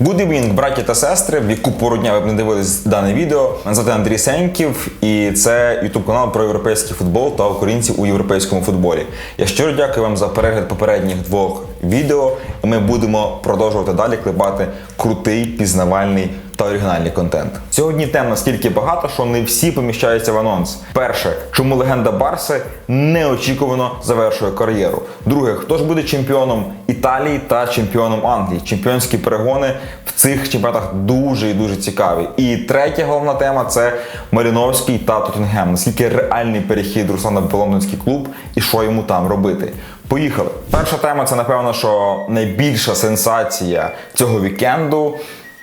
Good evening, браті та сестри, в яку пору дня ви б не дивились дане відео. Мене звати Андрій Сеньків, і це ютуб канал про європейський футбол та українців у європейському футболі. Я щиро дякую вам за перегляд попередніх двох відео. І ми будемо продовжувати далі клепати крутий, пізнавальний та оригінальний контент. Сьогодні тем настільки багато, що не всі поміщаються в анонс. Перше, чому легенда Барси неочікувано завершує кар'єру. Друге, хто ж буде чемпіоном Італії та чемпіоном Англії? Чемпіонські перегони в цих чемпіонатах дуже і дуже цікаві. І третя головна тема це Маріновський та Тоттенгем. Наскільки реальний перехід Руслана в лондонський клуб і що йому там робити? Поїхали. Перша тема це напевно, що найбільша сенсація цього вікенду.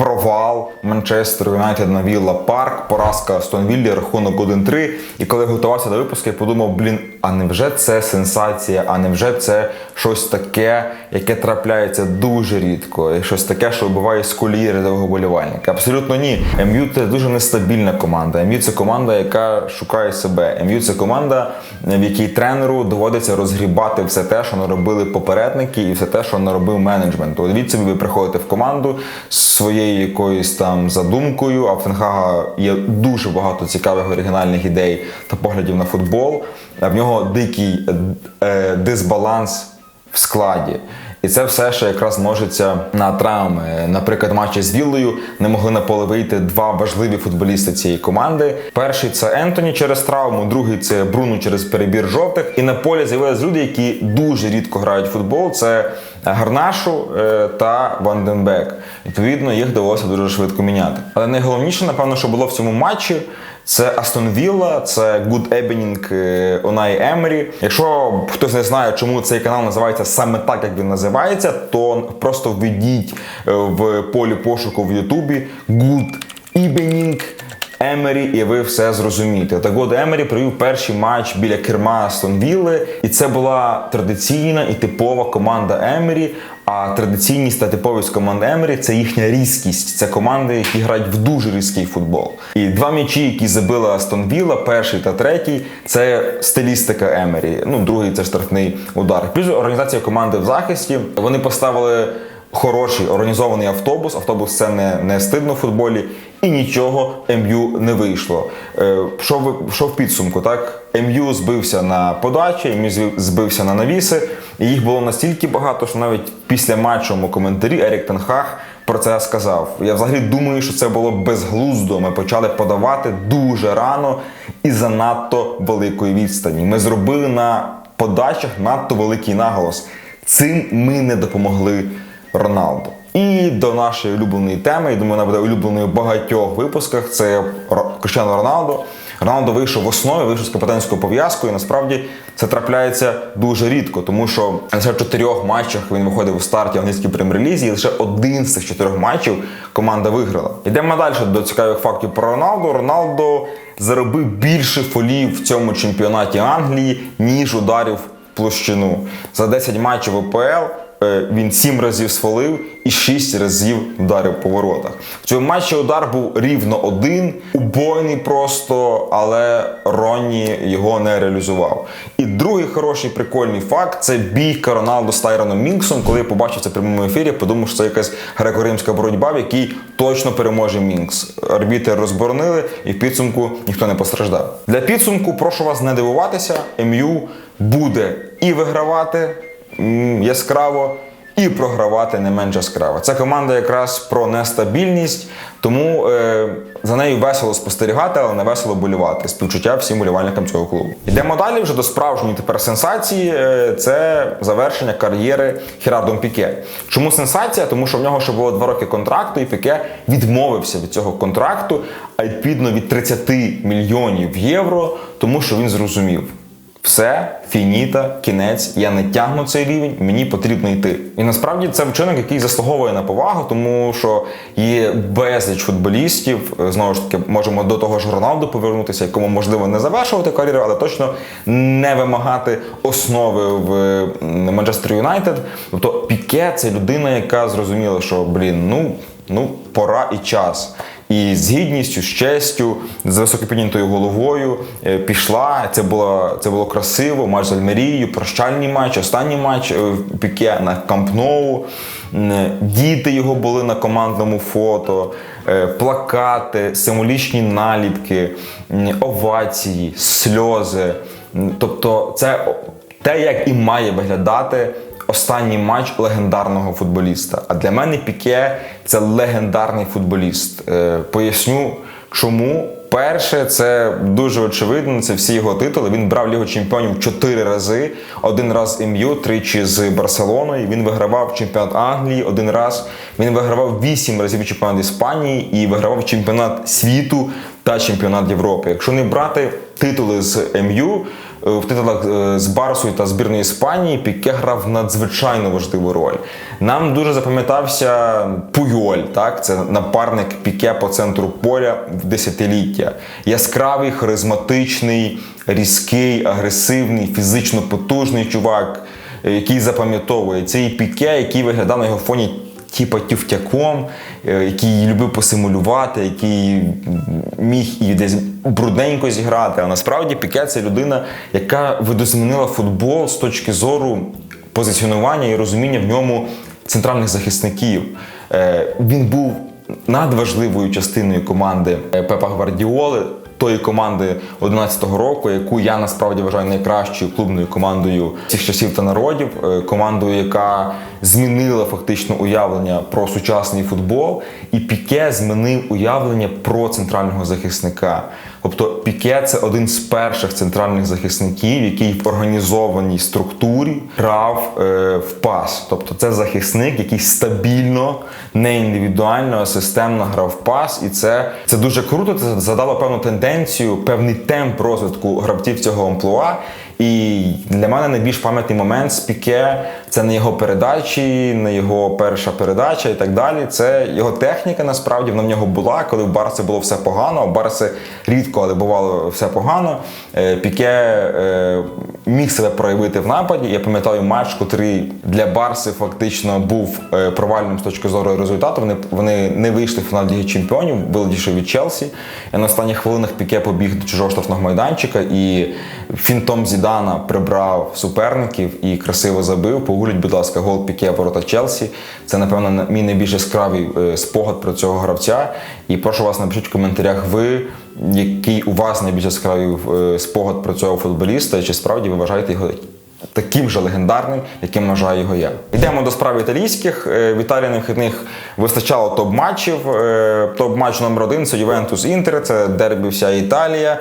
Провал Манчестер Юнайтед на Вілла Парк, поразка Астон Віллі, рахунок 1-3. І коли готувався до випуску, я подумав, блін, а невже це сенсація, а невже це щось таке, яке трапляється дуже рідко, і щось таке, що вбиває з колії рядового болівальника? Абсолютно ні. МЮ це дуже нестабільна команда. МЮ це команда, яка шукає себе. МЮ це команда, в якій тренеру доводиться розгрібати все те, що наробили попередники, і все те, що наробив менеджмент. Уявіть собі, ви приходите в команду з своєю якоюсь там задумкою. А в Фенхага є дуже багато цікавих оригінальних ідей та поглядів на футбол. В нього дикий е, е, дисбаланс в складі. І це все ще якраз множиться на травми. Наприклад, матчі з Віллою не могли на поле вийти два важливі футболісти цієї команди. Перший це Ентоні через травму, другий це Бруно через перебір жовтих. І на полі з'явилися люди, які дуже рідко грають в футбол. Це Гарнашу е, та Ванденбек. Відповідно, їх довелося дуже швидко міняти. Але найголовніше, напевно, що було в цьому матчі. Це Астон Вілла, це Good Evening е, Онай Емері. Якщо хтось не знає, чому цей канал називається саме так, як він називається, то просто введіть е, в полі пошуку в Ютубі Good Evening Емері, і ви все зрозумієте. Так от Емері провів перший матч біля керма Астон і це була традиційна і типова команда Емері. А традиційність та типовість команд Емері це їхня різкість. Це команди, які грають в дуже різкий футбол. І два м'ячі, які забила Астон Вілла, перший та третій, це стилістика Емері. Ну, другий це штрафний удар. Плюс організація команди в захисті. Вони поставили хороший організований автобус. Автобус це не, не стидно в футболі, і нічого МЮ не вийшло. Е, Що в, що в підсумку, так? МЮ збився на подачі, МЮ збився на навіси. І їх було настільки багато, що навіть після матчовому коментарі Ерік Тенхаг про це сказав. Я взагалі думаю, що це було безглуздо. Ми почали подавати дуже рано і занадто великої відстані. Ми зробили на подачах надто великий наголос. Цим ми не допомогли Роналду. І до нашої улюбленої теми, я думаю, вона буде улюбленою в багатьох випусках. Це Кріштіану Роналдо. Роналдо вийшов в основі, вийшов з капітанською пов'язкою. Насправді це трапляється дуже рідко, тому що лише в чотирьох матчах він виходив у старті англійській прем'єр-лізі, і лише один з цих чотирьох матчів команда виграла. Йдемо далі до цікавих фактів про Роналду. Роналдо заробив більше фолів в цьому чемпіонаті Англії, ніж ударів в площину. За 10 матчів УПЛ Е, він сім разів свалив і шість разів вдарив по воротах. В цьому матчі удар був рівно один, убойний просто, але Ронні його не реалізував. І другий хороший прикольний факт це бійка Роналду з Тайроном Мінксом. Коли я побачив це в прямому ефірі, подумав, що це якась греко-римська боротьба, в якій точно переможе Мінкс. Арбітер розборонили, і в підсумку ніхто не постраждав. Для підсумку прошу вас не дивуватися. МЮ буде і вигравати яскраво. І програвати не менш яскраво. Це команда якраз про нестабільність, тому е, за нею весело спостерігати, але не весело болювати. Співчуття всім болівальникам цього клубу. Йдемо далі вже до справжньої тепер сенсації. Е, це завершення кар'єри Херардом Піке. Чому сенсація? Тому що в нього ще було два роки контракту, і Піке відмовився від цього контракту, а відповідно від 30 мільйонів євро, тому що він зрозумів. Все, фініта, кінець, я не тягну цей рівень, мені потрібно йти. І насправді це вчинок, який заслуговує на повагу, тому що є безліч футболістів. Знову ж таки, можемо до того ж Роналду повернутися, якому можливо не завершувати кар'єру, але точно не вимагати основи в Манчестер Юнайтед. Тобто Піке це людина, яка зрозуміла, що блін, ну, ну пора і час. І з гідністю, з честю, з високопіднятою головою е, пішла. Це було, це було красиво. Матч з Альмерією, прощальний матч, останній матч е, в Піке на Камп Ноу. М, Діти його були на командному фото, е, плакати, символічні наліпки, овації, сльози. Тобто, це те, як і має виглядати останній матч легендарного футболіста. А для мене Піке це легендарний футболіст. Е, Поясню, чому. Перше, це дуже очевидно. Це всі його титули. Він брав Лігу чемпіонів чотири рази. Один раз з МЮ, тричі з Барселоною. Він вигравав чемпіонат Англії один раз. Він вигравав вісім разів чемпіонат Іспанії і вигравав чемпіонат світу та чемпіонат Європи. Якщо не брати титули з МЮ, в титулах е, з Барсою та збірної Іспанії Піке грав надзвичайно важливу роль. Нам дуже запам'ятався Пуйоль, так це напарник Піке по центру поля в десятиліття. Яскравий, харизматичний, різкий, агресивний, фізично потужний чувак, е, який запам'ятовує. Це і Піке, який виглядав на його фоні. Типа тюфтяком, е, який любив посимулювати, який міг і десь брудненько зіграти. А насправді Піке це людина, яка видозмінила футбол з точки зору позиціонування і розуміння в ньому центральних захисників. Е, Він був надважливою частиною команди е, Пепа Гвардіоли. Тої команди 11-го року, яку я насправді вважаю найкращою клубною командою всіх часів та народів, е, командою, яка змінила фактично уявлення про сучасний футбол, і Піке змінив уявлення про центрального захисника. Тобто Піке це один з перших центральних захисників, який в організованій структурі грав е, в пас. Тобто це захисник, який стабільно, не індивідуально, а системно грав в пас. І це, це дуже круто. Це задало певну тенденцію, певний темп розвитку гравців цього амплуа. І для мене найбільш пам'ятний момент з Піке це не його передачі, не його перша передача і так далі. Це його техніка. Насправді вона в нього була, коли в Барси було все погано. У Барці рідко, але бувало все погано. Е, Піке е, міг себе проявити в нападі. Я пам'ятаю матч, котрий для Барси фактично був е, провальним з точки зору результату. Вони, вони не вийшли в фінал Ліги Чемпіонів, вилетівши від Челсі. І на останніх хвилинах Піке побіг до чужого штрафного майданчика і фінтом Зідана прибрав суперників і красиво забив. Погуліть, будь ласка, гол Піке ворота Челсі. Це, напевно, мій найбільш яскравий е, спогад про цього гравця. І прошу вас напишіть в коментарях ви, який у вас найбільш яскравий е, спогад про цього футболіста, чи справді ви вважаєте його таким же легендарним, яким вважаю його я. Йдемо до справ італійських. Е, В Італії вихідних вистачало топ-матчів. Е, Топ-матч номер один це Ювентус Інтер, це дербі вся Італія,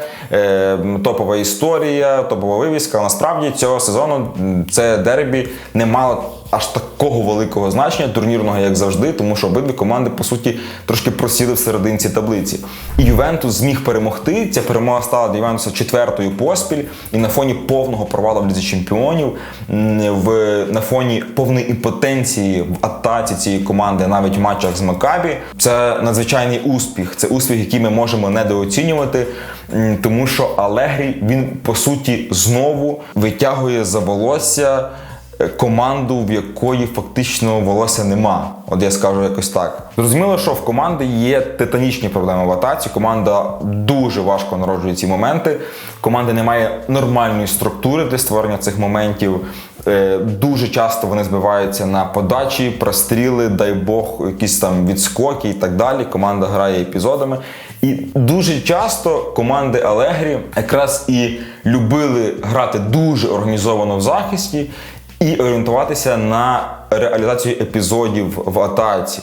топова історія, топова вивіска. Насправді цього сезону це дербі не мало аж такого великого значення турнірного, як завжди, тому що обидві команди, по суті, трошки просіли в серединці таблиці. І Ювентус зміг перемогти. Ця перемога стала для Ювентуса четвертою поспіль, і на фоні повного провалу в Лізі Чемпіонів, в, на фоні повної імпотенції в атаці цієї команди, навіть в матчах з Макабі, це надзвичайний успіх. Це успіх, який ми можемо недооцінювати. Тому що Алегрі він по суті знову витягує за волосся команду, в якої фактично волосся нема. От я скажу якось так. Зрозуміло, що в команди є титанічні проблеми в атаці. Команда дуже важко народжує ці моменти. Команда не має нормальної структури для створення цих моментів. Е, Дуже часто вони збиваються на подачі, простріли, дай Бог, якісь там відскоки і так далі. Команда грає епізодами. І дуже часто команди Алегрі якраз і любили грати дуже організовано в захисті і орієнтуватися на реалізацію епізодів в атаці.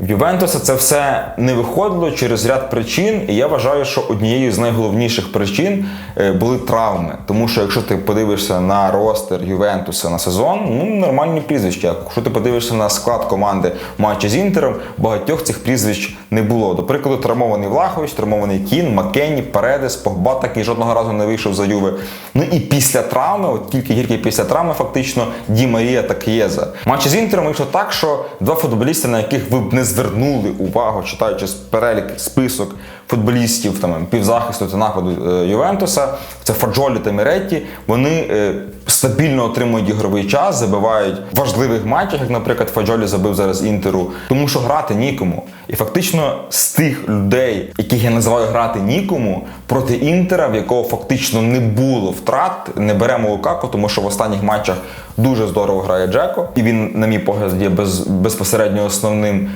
В Ювентуса це все не виходило через ряд причин, і я вважаю, що однією з найголовніших причин е, були травми. Тому що якщо ти подивишся на ростер Ювентуса на сезон, ну нормальні прізвища. Якщо ти подивишся на склад команди матчі з Інтером, багатьох цих прізвищ не було. До прикладу, травмований Влахович, травмований Кін, Маккенні, Передес, Погба такий жодного разу не вийшов за Юви. Ну і після травми, от тільки гірки після травми, фактично Ді Марія та К'єза. Матчі з Інтером вийшло так, що два футболісти, на яких ви б не звернули увагу, читаючи перелік список футболістів там півзахисту та нападу е, Ювентуса. Це Фаджолі та Міретті. Вони е, стабільно отримують ігровий час, забивають важливих матчах, як, наприклад, Фаджолі забив зараз інтеру, тому що грати нікому. І фактично з тих людей, яких я називаю грати нікому, проти інтера, в якого фактично не було втрат, не беремо Лукако, тому що в останніх матчах дуже здорово грає Джеко, і він, на мій погляд, є без, безпосередньо основним.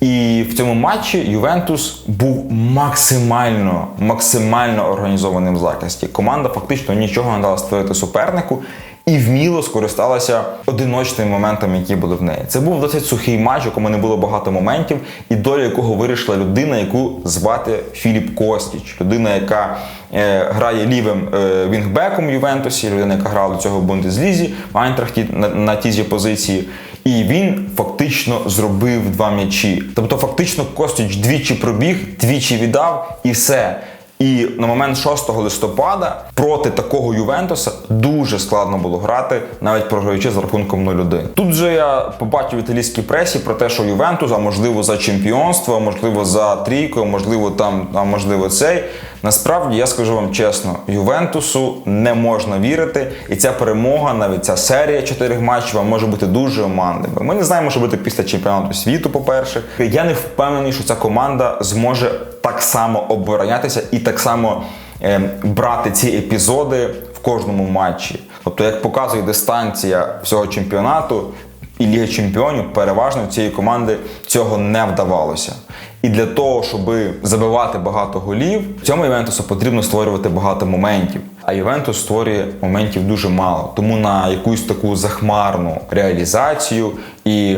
І в цьому матчі Ювентус був максимально, максимально організованим в захисті. Команда фактично нічого не дала створити супернику і вміло скористалася одиночними моментами, які були в неї. Це був досить сухий матч, у якому не було багато моментів, і доля якого вирішила людина, яку звати Філіп Костіч, людина, яка е, грає лівим е, вінгбеком Ювентусі, людина, яка грала до цього в Бундеслізі, в Айнтрахті на, на тій позиції. І він фактично зробив два м'ячі. Тобто, фактично, Костіч двічі пробіг, двічі віддав і все. І на момент 6 листопада проти такого Ювентуса дуже складно було грати, навіть програючи з рахунком 0-1. Тут же я побачив в італійській пресі про те, що Ювентус, а можливо за чемпіонство, а можливо за трійкою, можливо, там, а можливо, цей. Насправді я скажу вам чесно, Ювентусу не можна вірити, і ця перемога, навіть ця серія чотирьох матчів може бути дуже оманливою. Ми не знаємо, що буде після чемпіонату світу. По перше, я не впевнений, що ця команда зможе так само оборонятися і так само е, брати ці епізоди в кожному матчі. Тобто, як показує дистанція всього чемпіонату і Ліги Чемпіонів, переважно цієї команди цього не вдавалося. І для того, щоб забивати багато голів, цьому Ювентусу потрібно створювати багато моментів. А Ювентус створює моментів дуже мало. Тому на якусь таку захмарну реалізацію і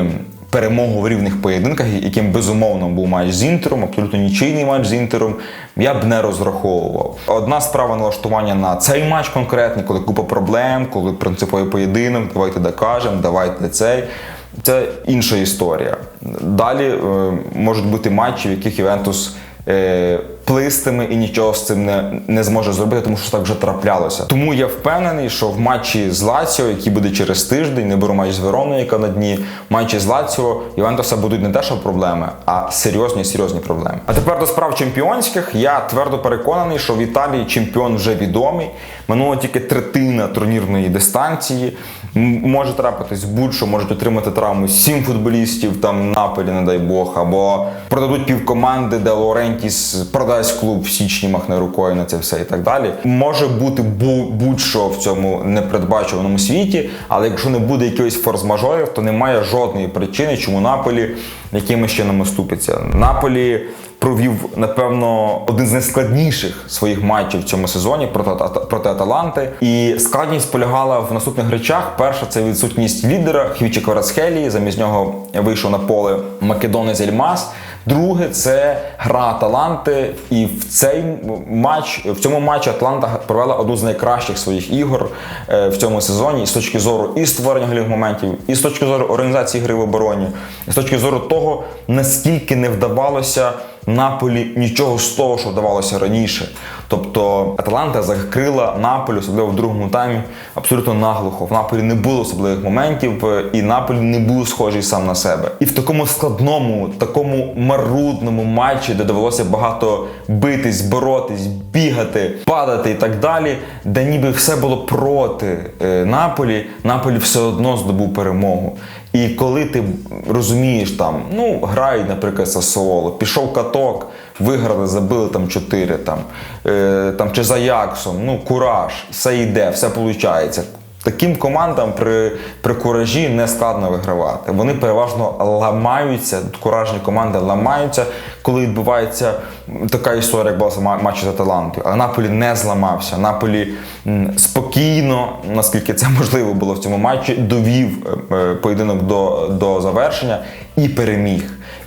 перемогу в рівних поєдинках, яким безумовно був матч з інтером, абсолютно нічийний матч з інтером, я б не розраховував. Одна справа налаштування на цей матч конкретний, коли купа проблем, коли принциповий поєдинок, давайте докажемо, давайте цей. Це інша історія. Далі е, можуть бути матчі, в яких Івентус. е, плистиме і нічого з цим не, не зможе зробити, тому що так вже траплялося. Тому я впевнений, що в матчі з Лаціо, який буде через тиждень, не беру матч з Вероною, яка на дні, матчі з Лаціо Ювентуса будуть не те, що проблеми, а серйозні серйозні проблеми. А тепер до справ чемпіонських. Я твердо переконаний, що в Італії чемпіон вже відомий. Минула тільки третина турнірної дистанції. Може трапитись будь-що, можуть отримати травму сім футболістів, там Наполі, не дай Бог, або продадуть півкоманди, де Лорентіс продасть клуб в січні махне рукою на це все і так далі. Може бути будь-що в цьому непередбачуваному світі, але якщо не буде якихось форс-мажорів, то немає жодної причини, чому Наполі якимось чином оступиться. Наполі провів, напевно, один з найскладніших своїх матчів в цьому сезоні проти, проти Аталанти. І складність полягала в наступних речах. Перша це відсутність лідера Хвічі Кварацхелії. Замість нього вийшов на поле Македонець Ельмас. Друге це гра Аталанти. І в цей матч в цьому матчі Атланта провела одну з найкращих своїх ігор е, в цьому сезоні з точки зору і створення голів моментів, і з точки зору організації гри в обороні, і з точки зору того, наскільки не вдавалося Наполі нічого з того, що вдавалося раніше. Тобто Аталанта закрила Наполі, особливо в другому таймі, абсолютно наглухо. В Наполі не було особливих моментів, е, і Наполі не був схожий сам на себе. І в такому складному, такому марудному матчі, де довелося багато битись, боротись, бігати, падати і так далі, де ніби все було проти е, Наполі, Наполі все одно здобув перемогу. І коли ти розумієш там, ну грають, наприклад, Сасуоло, пішов каток, виграли, забили там 4, там, е, там чи за Яксом, ну кураж, все йде, все виходить. Таким командам при, при куражі не складно вигравати. Вони переважно ламаються, куражні команди ламаються, коли відбувається така історія, як була за ма- матчі з Аталантою. Але Наполі не зламався. Наполі спокійно, наскільки це можливо було в цьому матчі, довів е, е, поєдинок до, до завершення і переміг.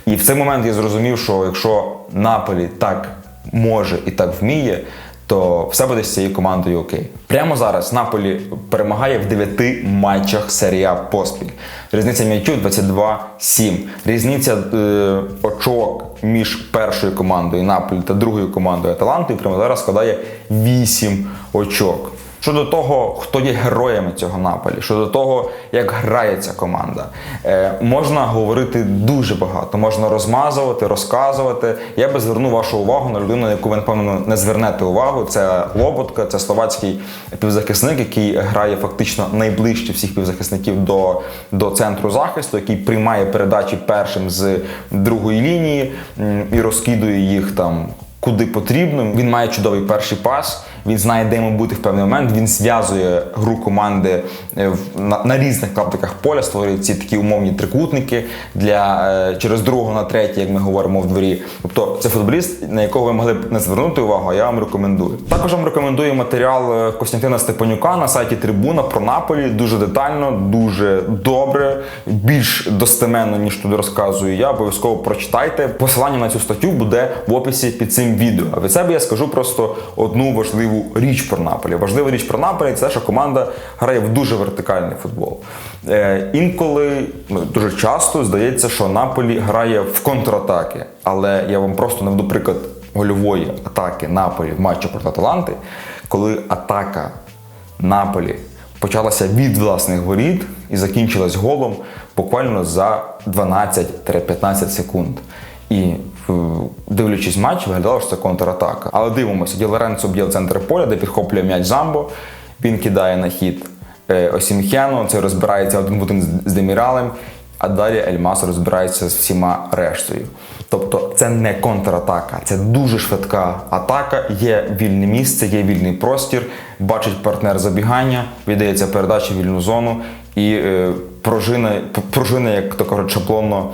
І в цей момент я зрозумів, що якщо Наполі так може і так вміє, то все буде з цією командою окей. Прямо зараз Наполі перемагає в 9 матчах серія поспіль. Різниця м'ячу 22-7. Різниця е, очок між першою командою Наполі та другою командою Аталантою прямо зараз складає 8 очок. Щодо того, хто є героями цього Наполі, щодо того, як грає ця команда. Е, можна говорити дуже багато, можна розмазувати, розказувати. Я би звернув вашу увагу на людину, яку ви напевно не звернете увагу. Це Лоботка, це словацький півзахисник, який грає фактично найближче всіх півзахисників до, до центру захисту, який приймає передачі першим з другої лінії і розкидує їх там куди потрібно. Він має чудовий перший пас. Він знає, де йому бути в певний момент. Він зв'язує гру команди на, на різних клаптиках поля, створює ці такі умовні трикутники для е, через другого на третій, як ми говоримо в дворі. Тобто це футболіст, на якого ви могли б не звернути увагу, а я вам рекомендую. Також вам рекомендую матеріал е, Костянтина Степанюка на сайті Трибуна про Наполі. Дуже детально, дуже добре, більш достеменно, ніж туди розказую я. Обов'язково прочитайте. Посилання на цю статтю буде в описі під цим відео. А від себе я скажу просто одну важливу річ про Наполі. Важлива річ про Наполі це, що команда грає в дуже вертикальний футбол. Е, інколи ну, дуже часто здається, що Наполі грає в контратаки. Але я вам просто наведу приклад гольової атаки Наполі в матчі проти Аталанти, коли атака Наполі почалася від власних воріт і закінчилась голом буквально за 12-15 секунд. І дивлячись матч, виглядало, що це контратака. Але дивимося, Ді Лоренцо б'є в центр поля, де підхоплює м'яч Замбо. Він кидає на хід е, Осімхену, це розбирається один в один з- Деміралем, а далі Ельмас розбирається з всіма рештою. Тобто це не контратака, це дуже швидка атака. Є вільне місце, є вільний простір, бачить партнер забігання, віддається передача в вільну зону і е, пружина, пружина, як то кажуть, шаблонно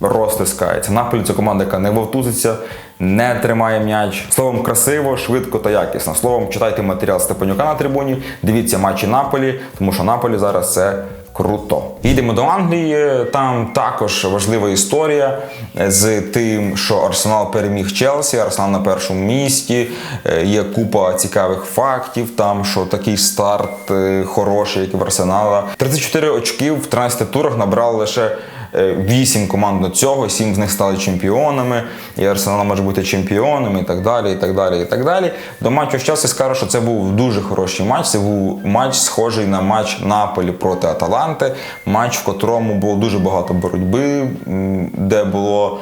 розтискається. Наполі це команда, яка не вовтузиться, не тримає м'яч. Словом, красиво, швидко та якісно. Словом, читайте матеріал Степанюка на трибуні, дивіться матчі Наполі, тому що Наполі зараз це круто. Їдемо до Англії. Там також важлива історія з тим, що Арсенал переміг Челсі, Арсенал на першому місці. Е, Є купа цікавих фактів. Там що такий старт е, хороший, як і в Арсенала. 34 очки в 13 турах набрали лише. Е, Вісім команд до цього, сім з них стали чемпіонами, і Арсенал може бути чемпіоном, і так далі, і так далі, і так далі. До матчу з Челсі скажу, що це був дуже хороший матч. Це був матч, схожий на матч Наполі проти Аталанти. Матч, в котрому було дуже багато боротьби, де було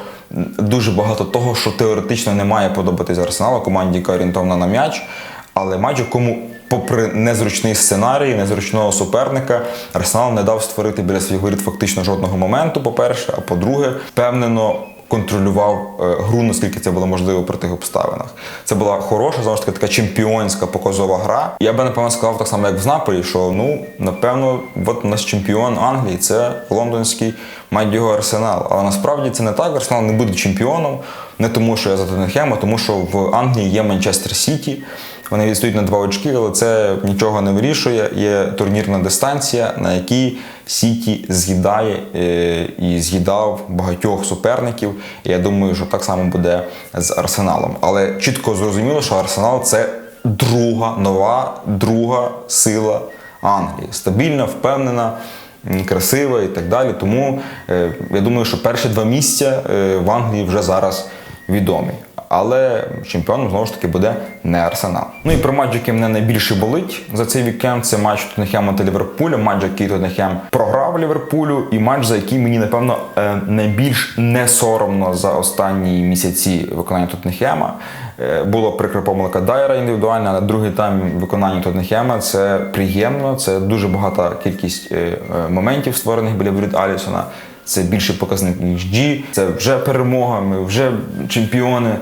дуже багато того, що теоретично не має подобатись Арсеналу, команді, яка орієнтована на м'яч. Але матч, у якому, попри незручний сценарій, незручного суперника, Арсенал не дав створити біля своїх воріт фактично жодного моменту, по-перше, а по-друге, впевнено. Контролював е, гру, наскільки це було можливо при тих обставинах. Це була хороша, знову ж таки, така чемпіонська показова гра. Я би напевно сказав так само, як в Наполі, що ну напевно, от у нас чемпіон Англії, це лондонський Майдіго Арсенал. Але насправді це не так. Арсенал не буде чемпіоном, не тому, що я за Тоттенхем, а тому, що в Англії є Манчестер Сіті. Вони відстають на два очки, але це нічого не вирішує. Є турнірна дистанція, на якій Сіті з'їдає е, і з'їдав багатьох суперників. І я думаю, що так само буде з Арсеналом. Але чітко зрозуміло, що Арсенал це друга, нова, друга сила Англії. Стабільна, впевнена. Красива і так далі. Тому е, я думаю, що перші два місця е, в Англії вже зараз відомі. Але чемпіоном знову ж таки буде не Арсенал. Ну і про матч, який мене найбільше болить за цей вікенд, це матч Тоттенхема та Ліверпуля. Матч, який Тоттенхем програв Ліверпулю, і матч, за який мені напевно е, найбільш не соромно за останні місяці виконання Тоттенхема. Е, Було прикра помилка Дайера індивідуальна, але другий тайм виконання Тоттенхема це приємно. Це дуже багата кількість е, моментів створених біля воріт Алісона. Це більший показник ніж G, це вже перемога, ми вже чемпіони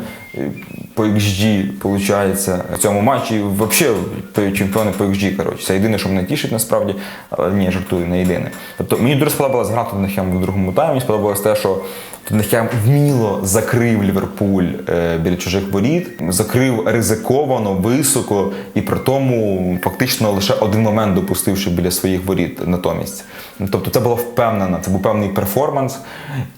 по XG, виходить, в цьому матчі. Взагалі чемпіони по XG, коротше. Це єдине, що мене тішить насправді, але ні, жартую, не єдине. Тобто мені дуже сподобалась гра Тоттенхем в другому таймі, мені сподобалось те, що Тоттенхем вміло закрив Ліверпуль е, біля чужих воріт, закрив ризиковано, високо, і при тому фактично лише один момент допустивши біля своїх воріт натомість. Тобто це було впевнено, це був певний перформанс.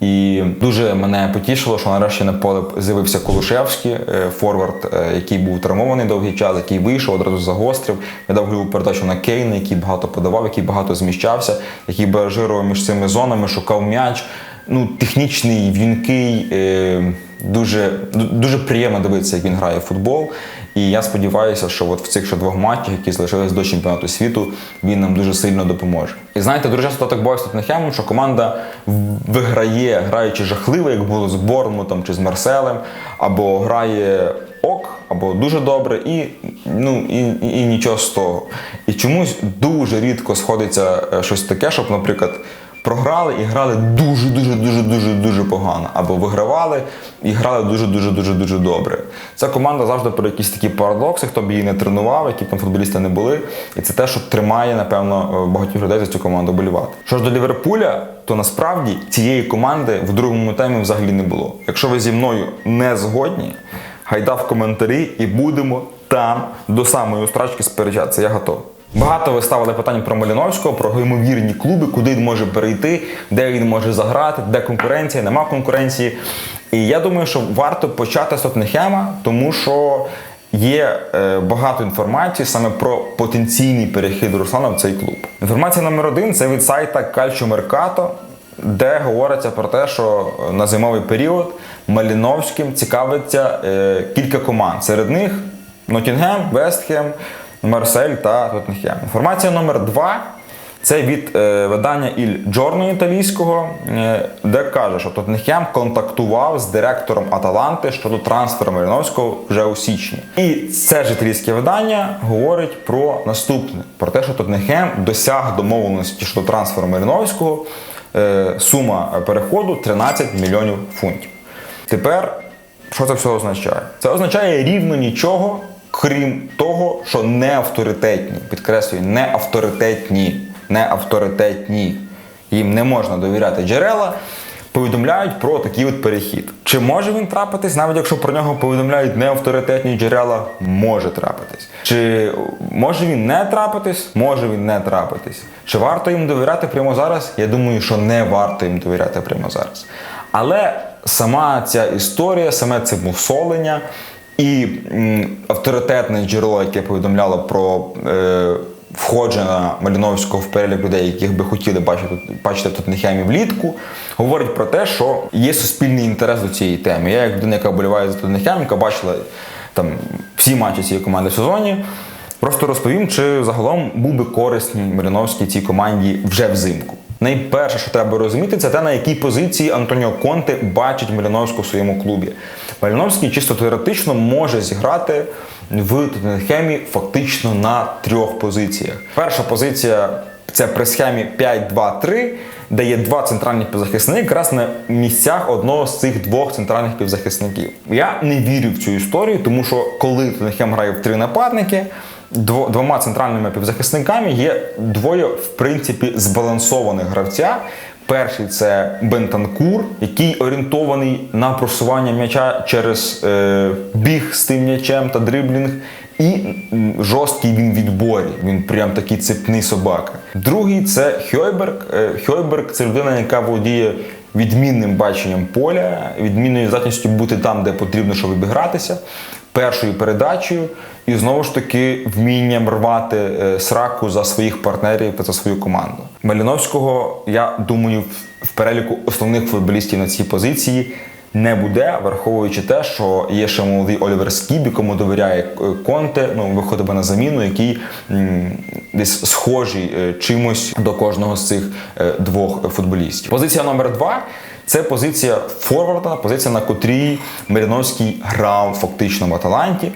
І дуже мене потішило, що нарешті на поле з'явився Колушевський, е, форвард, е, який був травмований довгий час, який вийшов, одразу загострив, Я дав гольову передачу на Кейна, який багато подавав, який багато зміщався, який баражирував між цими зонами, шукав м'яч. ну, технічний, в'юнкий, е, дуже, дуже приємно дивитися, як він грає в футбол. І я сподіваюся, що от в цих ще двох матчах, які залишились до чемпіонату світу, він нам дуже сильно допоможе. І знаєте, дуже часто так буває з Тоттенхемом, що команда виграє, граючи жахливо, як було з Борнмутом чи з Марселем, або грає ок, або дуже добре, і, ну, і, і, і нічого з того. І чомусь дуже рідко сходиться е, щось таке, щоб, наприклад, програли і грали дуже, дуже, дуже, дуже, дуже погано. Або вигравали і грали дуже, дуже, дуже, дуже добре. Ця команда завжди про якісь такі парадокси, хто б її не тренував, які б там футболісти не були. І це те, що тримає, напевно, багатьох людей за цю команду болівати. Що ж до Ліверпуля, то насправді цієї команди в другому таймі взагалі не було. Якщо ви зі мною не згодні, гайда в коментарі і будемо там до самої устрачки сперечатися. Я готовий. Багато ви ставили питання про Маліновського, про ймовірні клуби, куди він може перейти, де він може заграти, де конкуренція, нема конкуренції. І я думаю, що варто почати з Тоттенхема, тому що є е, багато інформації саме про потенційний перехід Руслана в цей клуб. Інформація номер один це від сайта Calcio Mercato, де говориться про те, що на зимовий період Маліновським цікавиться е, кілька команд. Серед них Нотінгем, Вестхем, Марсель та Тоттенхем. Інформація номер два це від е, видання Іль Джорно італійського, е, де каже, що Тоттенхем контактував з директором Аталанти щодо трансферу Маліновського вже у січні. І це ж італійське видання говорить про наступне: про те, що Тоттенхем досяг домовленості щодо трансферу Маліновського. Е, сума переходу 13 мільйонів фунтів. Тепер що це все означає? Це означає рівно нічого, крім того, що не авторитетні. Підкреслюю, не авторитетні, не авторитетні. Їм не можна довіряти джерела. Повідомляють про такий от перехід. Чи може він трапитись, навіть якщо про нього повідомляють неавторитетні джерела, може трапитись. Чи може він не трапитись? Може він не трапитись. Чи варто їм довіряти прямо зараз? Я думаю, що не варто їм довіряти прямо зараз. Але сама ця історія, саме це мусолення і авторитетне джерело, яке повідомляло про е, входження Маліновського в перелік людей, яких би хотіли бачити, бачити в Тоттенхемі влітку, говорить про те, що є суспільний інтерес до цієї теми. Я, як людина, яка вболіває за Тоттенхем, яка бачила там всі матчі цієї команди в сезоні. Просто розповім, чи загалом був би корисний Маліновський цій команді вже взимку. Найперше, що треба розуміти, це те, на якій позиції Антоніо Конте бачить Маліновського в своєму клубі. Маліновський чисто теоретично може зіграти в Тоттенхемі фактично на трьох позиціях. Перша позиція це при схемі 5-2-3, де є два центральних півзахисники, якраз на місцях одного з цих двох центральних півзахисників. Я не вірю в цю історію, тому що коли Тоттенхем грає в три нападники, двома центральними півзахисниками є двоє, в принципі, збалансованих гравця. Перший це Бентанкур, який орієнтований на просування м'яча через е, біг з тим м'ячем та дриблінг. І жорсткий він відборі. Він прям такий цепний собака. Другий це Хьойберг. Е, Хьойберг це людина, яка володіє відмінним баченням поля, відмінною здатністю бути там, де потрібно, щоб обігратися, першою передачею, і знову ж таки вмінням рвати е, сраку за своїх партнерів та за свою команду. Маліновського, я думаю, в- переліку основних футболістів на цій позиції не буде, враховуючи те, що є ще молодий Олівер Скіб, якому довіряє е, Конте, ну виходить на заміну, який десь схожий е, чимось до кожного з цих двох футболістів. Позиція номер два. Це позиція форварда, позиція, на котрій Маріновський грав фактично в Аталанті.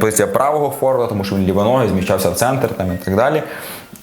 Позиція правого форварда, тому що він лівоногий, зміщався в центр там, і так далі.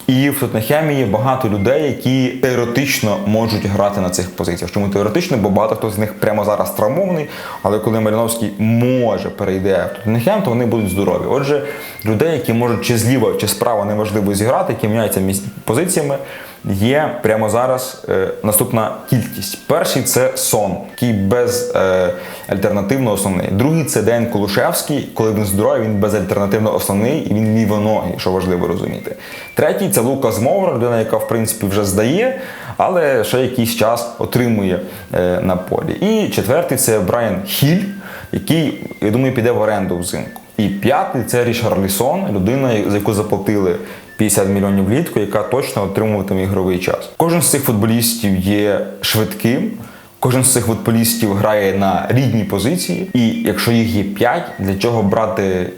І в Тоттенхемі є багато людей, які теоретично можуть грати на цих позиціях. Чому теоретично? Бо багато хто з них прямо зараз травмований, але коли Маріновський може перейде в Тоттенхем, то вони будуть здорові. Отже, людей, які можуть чи зліва, чи справа неважливо зіграти, які міняються позиціями, є прямо зараз е, наступна кількість. Перший це сон, який без е, альтернативно основний. Другий це Ден Колушевський. Коли він здоровий, він безальтернативно основний і він лівоногий, що важливо розуміти. Третій це Лукас Мовра, людина, яка в принципі вже здає, але ще якийсь час отримує е, на полі. І четвертий це Брайан Хіль, який, я думаю, піде в оренду взимку. І п'ятий це Рішарлісон, людина, за яку заплатили 50 мільйонів влітку, яка точно отримуватиме ігровий час. Кожен з цих футболістів є швидким. Кожен з цих футболістів грає на рідній позиції, і якщо їх є 5, для чого брати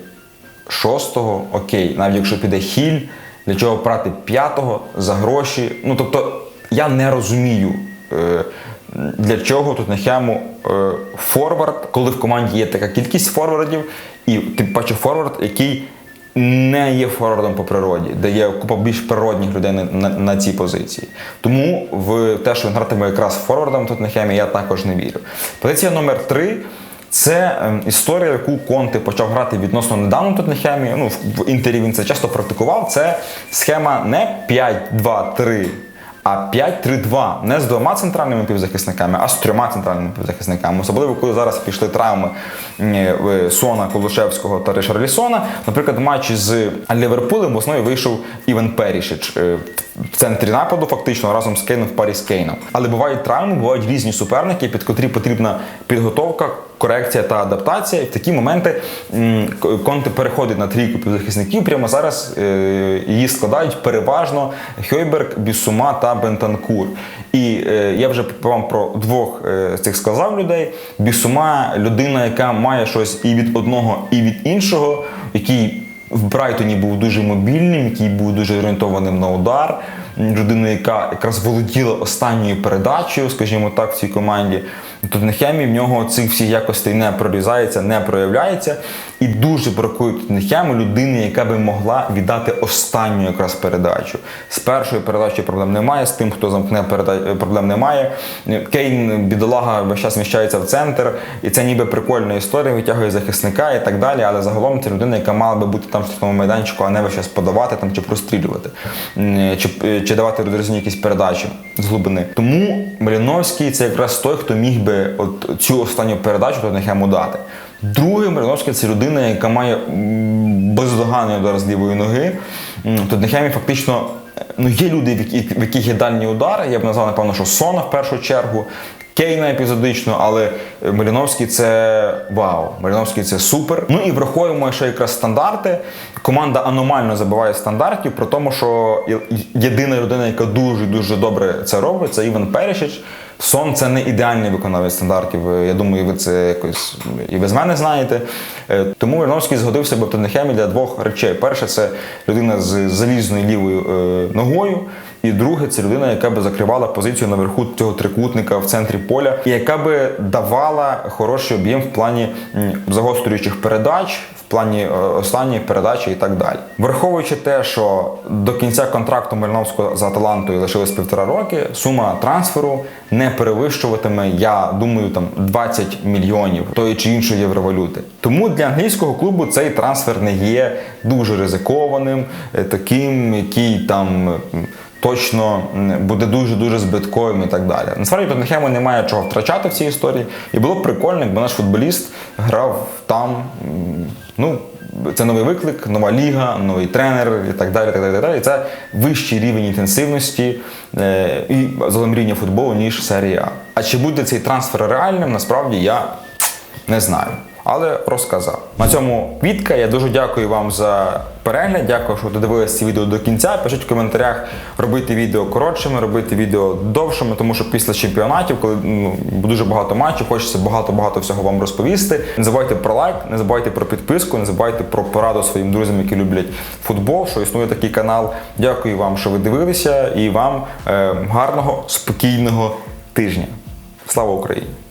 шостого, окей, навіть якщо піде хіль, для чого брати п'ятого за гроші. Ну тобто я не розумію, е, для чого тут Нехему е, форвард, коли в команді є така кількість форвардів, і ти бачиш форвард, який не є форвардом по природі, де є купа більш природних людей на, на, на цій позиції. Тому в те, що він гратиме якраз форвардом тут Нехемі, я також не вірю. Позиція номер три. Це ем, історія, яку Конте почав грати відносно недавно тут на хемі. Ну, в інтері він це часто практикував. Це схема не 5-2-3, а 5-3-2. Не з двома центральними півзахисниками, а з трьома центральними півзахисниками. Особливо, коли зараз пішли травми Сона Колушевського та Ришарлісона. Наприклад, в матчі з Ліверпулем в основі вийшов Іван Перішич е, в центрі нападу, фактично разом з Кейном в парі з Кейном. Але бувають травми, бувають різні суперники, під котрі потрібна підготовка. Корекція та адаптація, і в такі моменти Конте переходить на трійку півзахисників. Прямо зараз е, її складають переважно Хойберг, Бісума та Бентанкур. І е, я вже вам про двох е, з цих сказав людей. Бісума людина, яка має щось і від одного, і від іншого, який в Брайтоні був дуже мобільним, який був дуже орієнтованим на удар. Людина, яка якраз володіла останньою передачею, скажімо так, в цій команді. Тоттенхемі в нього цих всіх якостей не прорізається, не проявляється. І дуже бракує Тоттенхему людини, яка би могла віддати останню якраз передачу. З першої передачі проблем немає, з тим, хто замкне переда- проблем немає. Кейн, бідолага, весь час вміщається в центр, і це ніби прикольна історія, витягує захисника і так далі. Але загалом це людина, яка мала би бути там в штрафному майданчику, а не весь час подавати там чи прострілювати, чи, чи давати розрізні якісь передачі з глибини. Тому Маліновський це якраз той, хто міг би от цю останню передачу Тоттенхему дати. Другий Мариновський це людина, яка має бездоганний удар з лівої ноги. Тут Тоттенхемі фактично ну, є люди, в яких є дальні удари. Я б назвав, напевно, що Сона в першу чергу. Кейна епізодично, але Маліновський це вау. Маліновський це супер. Ну і враховуємо ще якраз стандарти. Команда аномально забиває стандартів, при тому, що єдина людина, яка дуже дуже добре це робить, це Іван Перешич. Сон це не ідеальний виконавець стандартів. Е, Я думаю, ви це якось і без мене знаєте. Е, Тому Верновський згодився в Тоттенхемі для двох речей. Перше, це людина з залізною лівою е, ногою. І друге, це людина, яка би закривала позицію наверху цього трикутника в центрі поля, і яка би давала хороший об'єм в плані загострюючих передач, в плані е, останньої передачі і так далі. Враховуючи те, що до кінця контракту Мальновського з Аталантою лишилось півтора роки, сума трансферу не перевищуватиме, я думаю, там 20 мільйонів тої чи іншої євровалюти. Тому для англійського клубу цей трансфер не є дуже ризикованим, е, таким, який там. Точно буде дуже дуже збитковим і так далі. Насправді Тоттенхему немає чого втрачати в цій історії, і було б прикольно, якби наш футболіст грав там. Ну, це новий виклик, нова ліга, новий тренер і так далі. так далі, так далі. Це вищий рівень інтенсивності е, і загалом рівня футболу, ніж серія. А чи буде цей трансфер реальним, насправді я не знаю. Але розказав. На цьому квітка. Я дуже дякую вам за перегляд. Дякую, що додивилися це відео до кінця. Пишіть в коментарях робити відео коротшими, робити відео довшими, тому що після чемпіонатів, коли ну, дуже багато матчів, хочеться багато-багато всього вам розповісти. Не забувайте про лайк, не забувайте про підписку, не забувайте про пораду своїм друзям, які люблять футбол, що існує такий канал. Дякую вам, що ви дивилися, і вам е, гарного, спокійного тижня. Слава Україні!